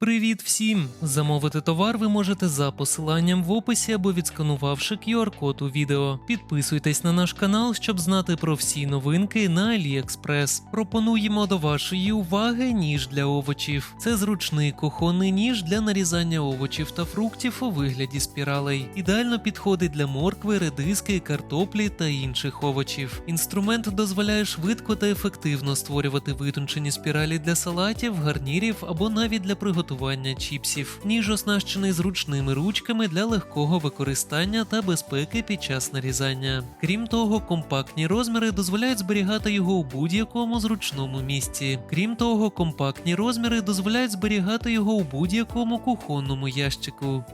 Привіт всім! Замовити товар ви можете за посиланням в описі або відсканувавши QR-код у відео. Підписуйтесь на наш канал, щоб знати про всі новинки на AliExpress. Пропонуємо до вашої уваги ніж для овочів. Це зручний кухонний ніж для нарізання овочів та фруктів у вигляді спіралей. Ідеально підходить для моркви, редиски, картоплі та інших овочів. Інструмент дозволяє швидко та ефективно створювати витончені спіралі для салатів, гарнірів або навіть для приготування чіпсів. Ніж оснащений зручними ручками для легкого використання та безпеки під час нарізання. Крім того, компактні розміри дозволяють зберігати його у будь-якому зручному місці. Крім того, компактні розміри дозволяють зберігати його у будь-якому кухонному ящику.